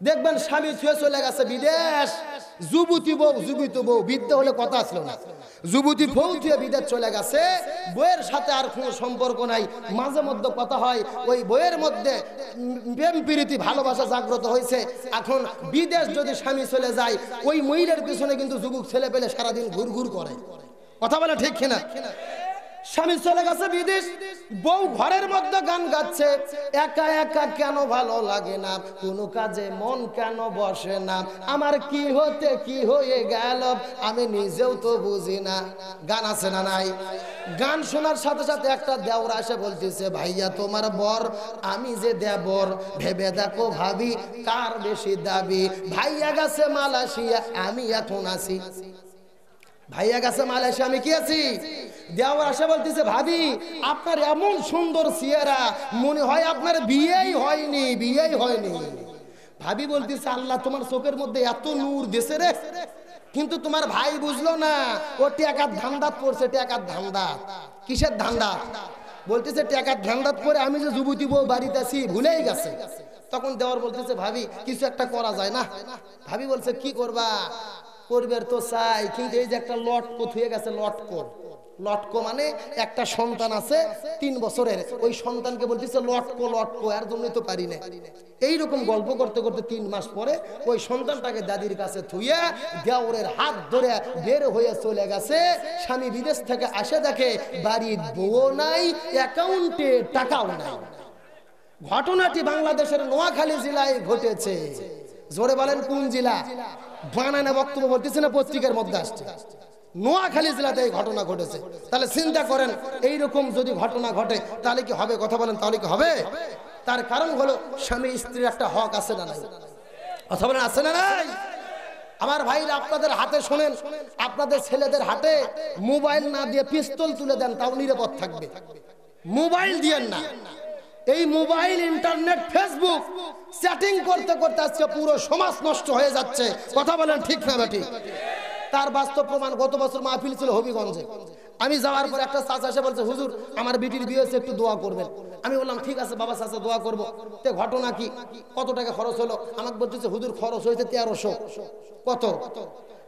দেখবেন স্বামী ছুঁয়ে চলে গেছে বিদেশ। যুবতী বউ, যুবিত বউ, বিদ্যে হলে কথা আসলো না। যুবতী বউ থুয়ে বিদেশ চলে গেছে বইয়ের সাথে আর কোনো সম্পর্ক নাই। মাঝে মধ্যে কথা হয়, ওই বইয়ের মধ্যে প্রেম, প্রীতি, ভালোবাসা জাগ্রত হয়েছে। এখন বিদেশ যদি স্বামী চলে যায়, ওই মহিলার পিছনে কিন্তু যুবক ছেলে পেলে সারাদিন ঘুর ঘুর করে। কথা বলে ঠিক কিনা? স্বামী চলে গেছে বিদেশ। বউ ঘরের মধ্যে গান গাচ্ছে। একা একা কেন ভালো লাগে না? কোনো কাজে মন কেন বসে না? আমার কি হতে কি হয়ে গেল? আমি নিজেও তো বুঝি না। গান আছে না নাই? গান শোনার সাথে সাথে একটা দেওরা এসে বলতেছে, ভাইয়া, তোমার বর, আমি যে দেবর, ভেবে দেখো ভাবি, কার বেশি দাবি? ভাইয়া গেছে মালয়েশিয়া, আমি এখন আছি। ভাইয়া কাছে মালয়েশিয়া আমি কি আছি? দেওয়ার আসে বলতেছে, ভাবি, আপনার এমন সুন্দর চেহারা, মনে হয় আপনার বিয়েই হয়নি বিয়েই হয়নি। ভাবি বলতেছে, আল্লাহ তোমার চোখের মধ্যে এত নূর দেশে রে। কিন্তু তোমার ভাই বুঝলো না, ও টেকার ধান্দাত পড়ছে, টেকার ধান্দা কিসের ধান্দা বলতেছে, টেকার ধান্দাত পরে আমি যে যুবতী বউ বাড়িতে আছি, ভুলেই গেছে। তখন দেওয়ার বলতেছে, ভাবি, কিছু একটা করা যায় না। ভাবি বলছে, কি করবা? করবের তো চাই। কিন্তু এই যে একটা লটকো থুয়ে গেছে, লটকো। লটকো মানে একটা সন্তান আছে তিন বছরের। ওই সন্তানকে বলতেছে, লটকো লটকো, এর জন্যই তো পারি না এইরকম গল্প করতে করতে তিন মাস পরে ওই সন্তানটাকে দাদির কাছে থুয়ে দেওরের হাত ধরে বের হয়ে চলে গেছে। স্বামী বিদেশ থেকে আসে দেখে বাড়ির বউ নাই, অ্যাকাউন্টে টাকাও নাই। ঘটনাটি বাংলাদেশের নোয়াখালী জেলায় ঘটেছে। জোরে বলেন, কোন জেলা? বানানা বক্তব্য বলতেছে না, পত্রিকার মধ্যে আসছে? নোয়াখালী জেলাতে এই ঘটনা ঘটেছে। তাহলে চিন্তা করেন এই রকম যদি ঘটনা ঘটে, তাহলে কি হবে? কথা বলেন, তাহলে কি হবে? তার কারণ হলো, স্বামী, স্ত্রীর একটা হক আছে না নাই? কথা বলেন, আছে না নাই? আমার ভাইরা আপনাদের হাতে শোনেন, আপনাদের ছেলেদের হাতে মোবাইল না দিয়ে পিস্তল তুলে দেন, তাও নিরাপদ থাকবে। মোবাইল দিয়েন না। এই মোবাইল, ইন্টারনেট, ফেসবুক চ্যাটিং করতে করতে আজকে পুরো সমাজ নষ্ট হয়ে যাচ্ছে। কথা বলেন ঠিক না, বেটি? তার বাস্তব প্রমাণ গত বছর মাহফিল ছিল হবিগঞ্জে। আমি যাওয়ার পর একটা চাচা এসে বলছে, হুজুর, আমার বিটির বিয়ে হয়েছে, একটু দোয়া করবেন। আমি বললাম, ঠিক আছে, বাবা চাচা, দোয়া করব। তে ঘটনা কি? কত টাকা খরচ হলো? আমাকে বলতেছে, হুজুর, খরচ হয়েছে তেরোশো। কত?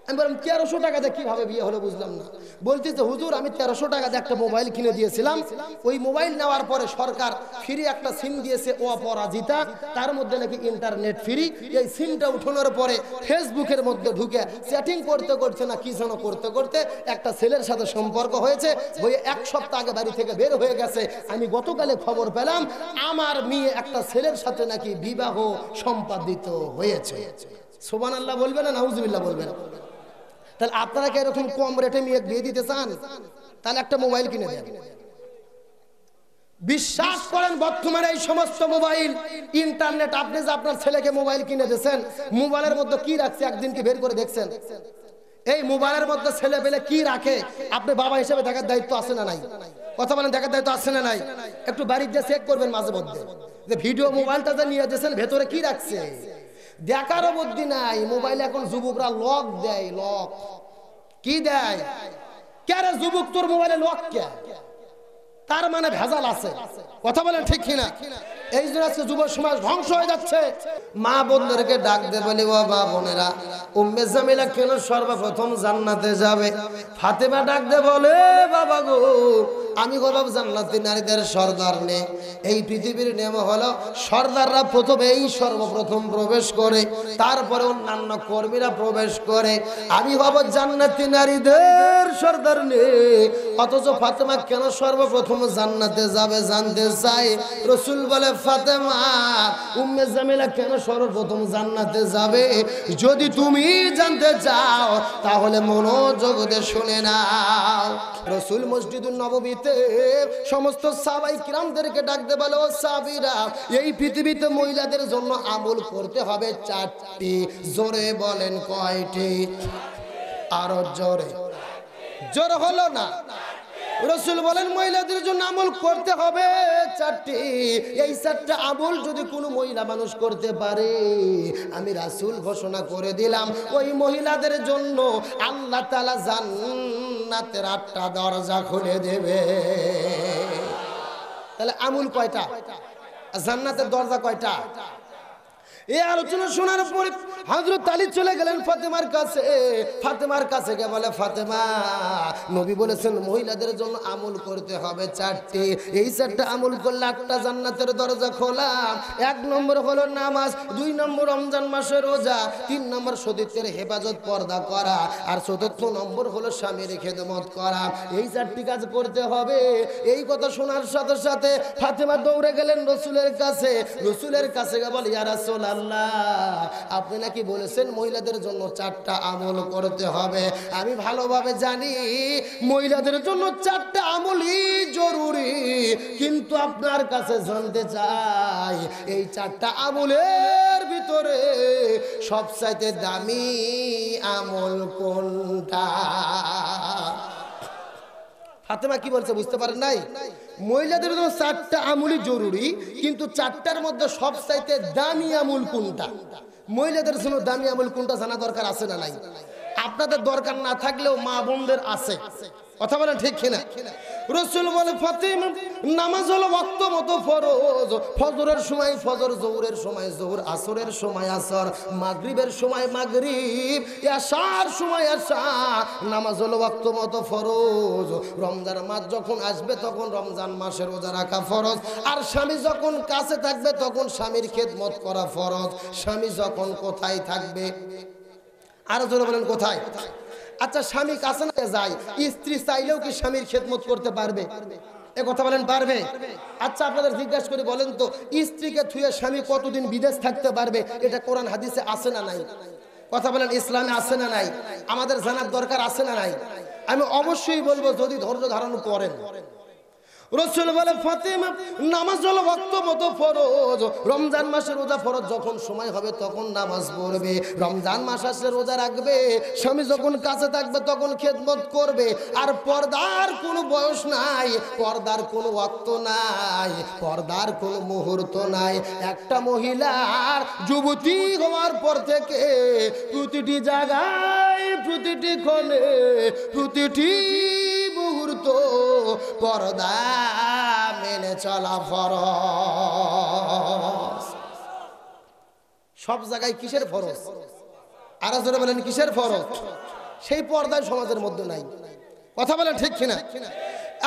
আমি বললাম, তেরোশো টাকাতে কীভাবে বিয়ে হলো বুঝলাম না। বলতেছে, হুজুর, আমি তেরোশো টাকাতে একটা মোবাইল কিনে দিয়েছিলাম। ওই মোবাইল নেওয়ার পরে সরকার ফ্রি একটা সিম দিয়েছে অপরাজিতা। তার মধ্যে নাকি ইন্টারনেট ফ্রি। এই সিমটা উঠানোর পরে ফেসবুকের মধ্যে ঢুকে চ্যাটিং করতে করতে না কি যেন করতে করতে একটা ছেলের সাথে সম্পর্ক হয়েছে। হয়ে এক সপ্তাহ আগে বাড়ি থেকে বের হয়ে গেছে। আমি গতকালে খবর পেলাম, আমার মেয়ে একটা ছেলের সাথে নাকি বিবাহ সম্পাদিত হয়েছে। সোবান আল্লাহ বলবে না, নাউজুবিল্লাহ বলবে না তাহলে আপনারা কি এরকম কম রেটে মেয়ে বিয়ে দিতে চান? তাহলে একটা মোবাইল কিনে দেন। বিশ্বাস করেন, বর্তমানে এই সমস্ত মোবাইল, ইন্টারনেট, আপনি যে আপনার ছেলেকে মোবাইল কিনে দিয়েছেন, মোবাইলের মধ্যে কি রাখছে একদিন কি বের করে দেখছেন? এই মোবাইলের মধ্যে ছেলে পেলে কি রাখে? আপনি বাবা হিসেবে দেখার দায়িত্ব আছে না নাই? কথা বলেন, দেখার দায়িত্ব আছে না নাই? একটু বাড়ির যে চেক করবেন মাঝে মধ্যে। যে ভিডিও মোবাইলটা যে নিয়ে দিয়েছেন, ভেতরে কি রাখছে? দেখারও বুদ্ধি নাই, মোবাইল এখন যুবকরা লক দেয় লক কি দেয়? কে যুবক তোর মোবাইলে লক কে? তার মানে ভেজাল আছে। কথা বলে ঠিক কিনা? এই জন্য আজকে যুব সমাজ ধ্বংস হয়ে যাচ্ছে, মা বোনদেরকে ডাক দে বলি, ও মা বোনেরা, উম্মে জামিলা কেন সর্বপ্রথম জান্নাতে যাবে? ফাতেমা ডাক দে বলে, বাবা গো, আমি গোলাপ জান্নাতি নারীদের সর্দার নে। এই পৃথিবীর নিয়ম হলো, সর্দাররা প্রথমে এই সর্বপ্রথম প্রবেশ করে, তারপরে অন্যান্য কর্মীরা প্রবেশ করে। আমি হব জান্নাতি নারীদের সর্দার নে। অথচ ফাতেমা কেন সর্বপ্রথম জান্নাতে যাবে জানতে চাই রসুল বলে যদি তুমি জানতে চাও, তাহলে শুনে নাও। রসুল মসজিদুল নববীতে সমস্ত কিরামদেরকে ডাকতে বলে সাবিরা এই পৃথিবীতে মহিলাদের জন্য আমল করতে হবে চারটি। জোরে বলেন কয়টি? আরও জোরে। জোর হলো না? রসুল বলেন, মহিলাদের জন্য আমল করতে হবে। চারটি। এই চারটা আমল যদি কোনো মহিলা মানুষ করতে পারে, আমি রাসুল ঘোষণা করে দিলাম, ওই মহিলাদের জন্য আল্লাহ তালা জান্নাতের আটটা দরজা খুলে দেবে। তাহলে আমুল কয়টা? জান্নাতের দরজা কয়টা? এই আলোচনা শোনার পরে হযরত আলী চলে গেলেন ফাতেমার কাছে। ফাতেমার কাছে গিয়ে বলে, ফাতেমা, নবী বলেছেন মহিলাদের জন্য আমল করতে হবে চারটি। এই চারটা আমল করলে আটটা জান্নাতের দরজা খোলা। এক নম্বর হলো নামাজ, দুই নম্বর রমজান মাসের রোজা, তিন নম্বর সতীত্বের হেফাজত পর্দা করা, আর চতুর্থ নম্বর হলো স্বামীর খেদমত করা। এই চারটি কাজ করতে হবে। এই কথা শোনার সাথে সাথে ফাতেমা দৌড়ে গেলেন রসুলের কাছে। রসুলের কাছে গিয়ে বলে, ইয়া রাসূলুল্লাহ, আপনি নাকি বলেছেন? মহিলাদের জন্য চারটা আমল করতে হবে। আমি ভালোভাবে জানি, মহিলাদের জন্য চারটা আমলই জরুরি। কিন্তু আপনার কাছে জানতে চাই, এই চারটা আমলের ভিতরে সবচাইতে দামি আমল কোনটা? ফাতেমা কি বলছে বুঝতে পারেন নাই? মহিলাদের জন্য চারটা আমুলই জরুরি, কিন্তু চারটার মধ্যে সব চাইতে দামি আমুল কোনটা? মহিলাদের জন্য দামি আমল কোনটা জানা দরকার আছে না নাই? আপনাদের দরকার না থাকলেও মা বোনদের আছে। কথা বলেন ঠিক কিনা? রসুল বলে, ফাতিম, নামাজ হলো ভক্ত মতো ফরজ। ফজরের সময় ফজর জৌরের সময় জৌর আসরের সময় আসর, মাগরিবের সময় মাগরিব আশার সময় আশা নামাজ হলো ভক্ত মতো ফরজ। রমজান মাস যখন আসবে, তখন রমজান মাসের রোজা রাখা ফরজ। আর স্বামী যখন কাছে থাকবে, তখন স্বামীর খেদমত করা ফরজ। স্বামী যখন কোথায় থাকবে? আরও জোরে বলেন, কোথায়? আচ্ছা স্বামী কাছে না যায়, স্ত্রী চাইলেও কি স্বামীর খেদমত করতে পারবে? এ কথা বলেন, পারবে? আচ্ছা আপনাদের জিজ্ঞাসা করে, বলেন তো, স্ত্রীকে থুয়ে স্বামী কতদিন বিদেশ থাকতে পারবে? এটা কোরআন হাদিসে আছে না নাই? কথা বলেন, ইসলামে আছে না নাই? আমাদের জানার দরকার আছে না নাই? আমি অবশ্যই বলব, যদি ধৈর্য ধারণ করেন। রসুল বলে, ফাতেমা, নামাজ হলো ভক্ত মতো ফরজ। রমজান মাসে রোজা ফরজ যখন সময় হবে তখন নামাজ পড়বে। রমজান মাস আসলে রোজা রাখবে, স্বামী যখন কাছে থাকবে তখন খেদমত করবে। আর পর্দার কোনো বয়স নাই, পর্দার কোনো ওয়াক্ত নাই, পর্দার কোনো মুহূর্ত নাই। একটা মহিলার যুবতী হওয়ার পর থেকে প্রতিটি জায়গায়, প্রতিটি ক্ষণে প্রতিটি পর্দা মেনে চলা ফরজ। সব জায়গায় কিসের ফরজ? আর জোরে বলেন, কিসের ফরজ? সেই পর্দায় সমাজের মধ্যে নাই। কথা বলেন ঠিক কিনা?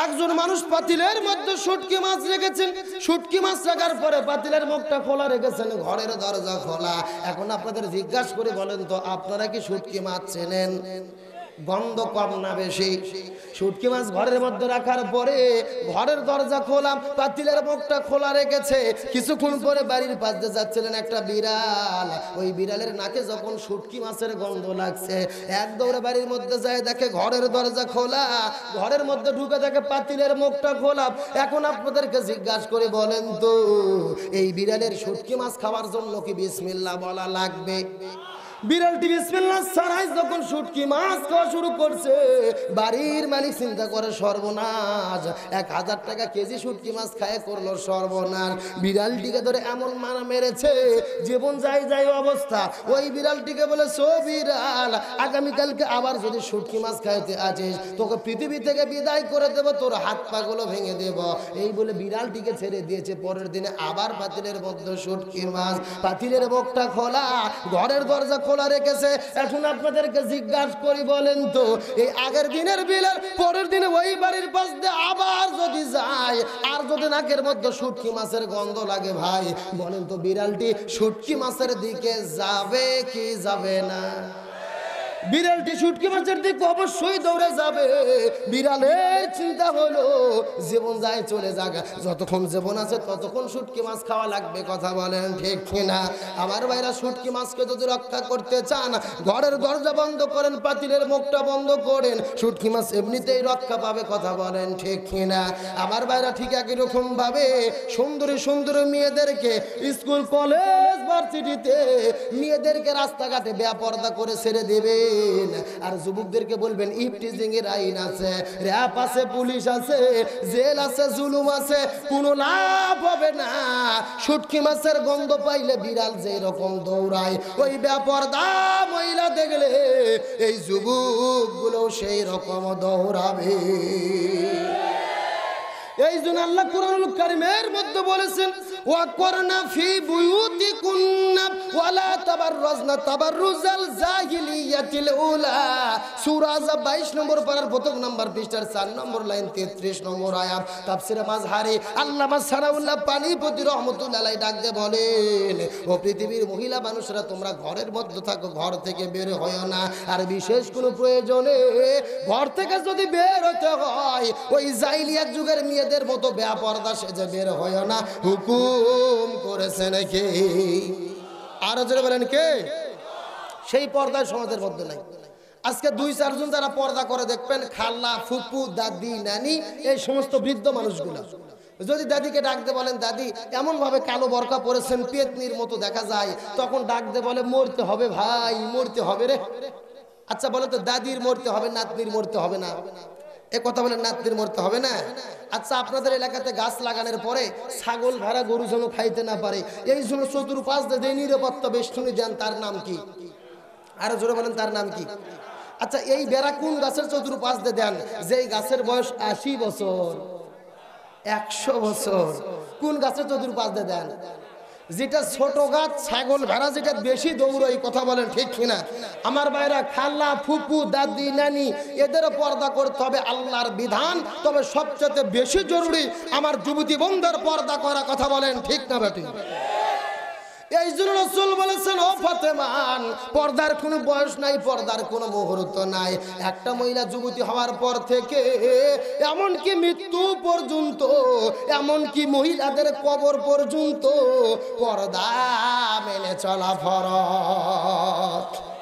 একজন মানুষ পাতিলের মধ্যে শুটকি মাছ রেখেছেন। শুটকি মাছ রাখার পরে পাতিলের মুখটা খোলা রেখেছেন, ঘরের দরজা খোলা। এখন আপনাদের জিজ্ঞাসা করে বলেন তো, আপনারা কি শুটকি মাছ চেনেন? গন্ধ কম না বেশি। শুটকি মাছ ঘরের মধ্যে রাখার পরে ঘরের দরজা খোলা পাতিলের মুখটা খোলা রেখেছে। কিছুক্ষণ পরে বাড়ির পাশ দিয়ে যাচ্ছিলেন একটা বিড়াল। ওই বিড়ালের নাকে যখন শুটকি মাছের গন্ধ লাগছে, এক দৌড়ে বাড়ির মধ্যে যায়, দেখে ঘরের দরজা খোলা। ঘরের মধ্যে ঢুকে দেখে পাতিলের মুখটা খোলা। এখন আপনাদেরকে জিজ্ঞাসা করে, বলেন তো, এই বিড়ালের শুটকি মাছ খাওয়ার জন্য কি বিসমিল্লা বলা লাগবে? বিড়ালটি বিসমিল্লাহ সারাই যখন শুটকি মাছ খাওয়া শুরু করছে, বাড়ির মালিক চিন্তা করে, সর্বনাশ, এক হাজার টাকা কেজি শুটকি মাছ খায় করল সর্বনাশ। বিড়ালটিকে ধরে এমন মারা মেরেছে, জীবন যাই যাই অবস্থা। ওই বিড়ালটিকে বলে, সো বিড়াল, আগামীকালকে আবার যদি শুটকি মাছ খাইতে আছিস তোকে পৃথিবী থেকে বিদায় করে দেব, তোর হাত পাগুলো ভেঙে দেব। এই বলে বিড়ালটিকে ছেড়ে দিয়েছে। পরের দিনে আবার পাতিলের মধ্যে শুটকি মাছ, পাতিলের মুখটা খোলা, ঘরের দরজা খোলা। রেখেছে। এখন আপনাদেরকে জিজ্ঞাসা করি, বলেন তো, এই আগের দিনের বিলের পরের দিনে ওই বাড়ির পাশ দিয়ে আবার যদি যায়, আর যদি নাকের মধ্যে শুটকি মাছের গন্ধ লাগে ভাই, বলেন তো বিড়ালটি শুটকি মাছের দিকে যাবে কি যাবে না? বিড়ালটি শুটকি মাছের দিকে অবশ্যই দৌড়ে যাবে। বিড়ালের চিন্তা হলো, জীবন যায়, চলে যাক। যতক্ষণ জীবন আছে, ততক্ষণ শুটকি মাছ খাওয়া লাগবে, কথা বলেন ঠিক কিনা? আমার ভাইরা শুটকি মাছকে যদি রক্ষা করতে চান, ঘরের দরজা বন্ধ করেন, পাতিলের মুখটা বন্ধ করেন, শুটকি মাছ এমনিতেই রক্ষা পাবে, কথা বলেন ঠিক কিনা? আমার ভাইরা ঠিক একই রকম ভাবে সুন্দরী সুন্দরী মেয়েদেরকে স্কুল, কলেজ, ভার্সিটিতে মেয়েদেরকে রাস্তাঘাটে বেপর্দা করে ছেড়ে দেবে। দিন। আর যুবকদেরকে বলবেন ইফটিজিং এর আইন আছে র্যাপ আছে, পুলিশ আছে, জেল আছে, জুলুম আছে, কোনো লাভ হবে না। শুটকি মাছের গন্ধ পাইলে বিড়াল যে রকম দৌড়ায়, ওই ব্যাপারদা মহিলা দেখলে এই যুবকগুলো সেই রকম দৌড়াবে। এই জন্য আল্লাহ কোরআনুল কারিমের মধ্যে বলেছেন ওয়াকরনা ফি বুয়ুতিকুন্না ওয়ালা তাবাররাজনা তাবাররুজাল জাহিলিয়াতিল উলা সূরা 22 নম্বর পারার প্রথম নাম্বার পৃষ্ঠার 4 নম্বর লাইন 33 নম্বর আয়াত। তাফসীরে মাযহারি আল্লামা সানাউল্লাহ পানিপতি রাহমাতুল্লাহ আলাইহি ডাক দিয়ে বলেন, ও পৃথিবীর মহিলা মানুষরা, তোমরা ঘরের মধ্যে থাকো, ঘর থেকে বের হয় না। আর বিশেষ কোনো প্রয়োজনে ঘর থেকে যদি বের হতে হয়, ওই জাইলিয়াত যুগের মেয়েদের মতো বেপরদা সেজে বের হয় না। হুকুম করেছে নাকি? আরও জোরে বলেন কে? সেই পর্দায় সমাজের মধ্যে নাই। আজকে দুই, চারজন যারা পর্দা করে দেখবেন খাল্লা ফুপু, দাদি, নানি, এই সমস্ত বৃদ্ধ মানুষগুলো। যদি দাদিকে ডাকতে বলেন, দাদি এমন ভাবে কালো বরকা পরেছেন, পেতনির মতো দেখা যায়। তখন ডাকতে বলে, মরতে হবে ভাই, মরতে হবে রে। আচ্ছা বলে তো, দাদির মরতে হবে, নাতনির মরতে হবে না? এ কথা বলে নাতনির মরতে হবে না? আচ্ছা আপনাদের এলাকাতে গাছ লাগানোর পরে ছাগল ভেড়া গরু যেন খাইতে না পারে। এই জন্য চতুর্পাশ দিয়ে নিরাপত্তা বেষ্টনী দেন, তার নাম কি? আরও জোরে বলেন, তার নাম কি? আচ্ছা এই বেড়া কোন গাছের চতুর্পাশ দিয়ে দেন? যেই গাছের বয়স আশি বছর, একশো বছর। কোন গাছের চতুর্পাশ দিয়ে দেন? যেটা ছোট গাছ, ছাগল ভেড়া যেটা বেশি দৌড়ই কথা বলেন ঠিক কিনা? আমার বাইরা খাল্লা ফুপু, দাদি, নানি এদেরও পর্দা করতে হবে আল্লাহর বিধান। তবে সবচেয়ে বেশি জরুরি আমার যুবতী বন্ধের পর্দা করা, কথা বলেন ঠিক না বেটি? এই জন্য রসুল বলেছেন, ও ফতেমান, পর্দার কোনো বয়স নাই, পর্দার কোনো মুহূর্ত নাই। একটা মহিলা যুবতী হওয়ার পর থেকে এমনকি মৃত্যু পর্যন্ত, এমনকি মহিলাদের কবর পর্যন্ত পর্দা মেনে চলা ফরজ।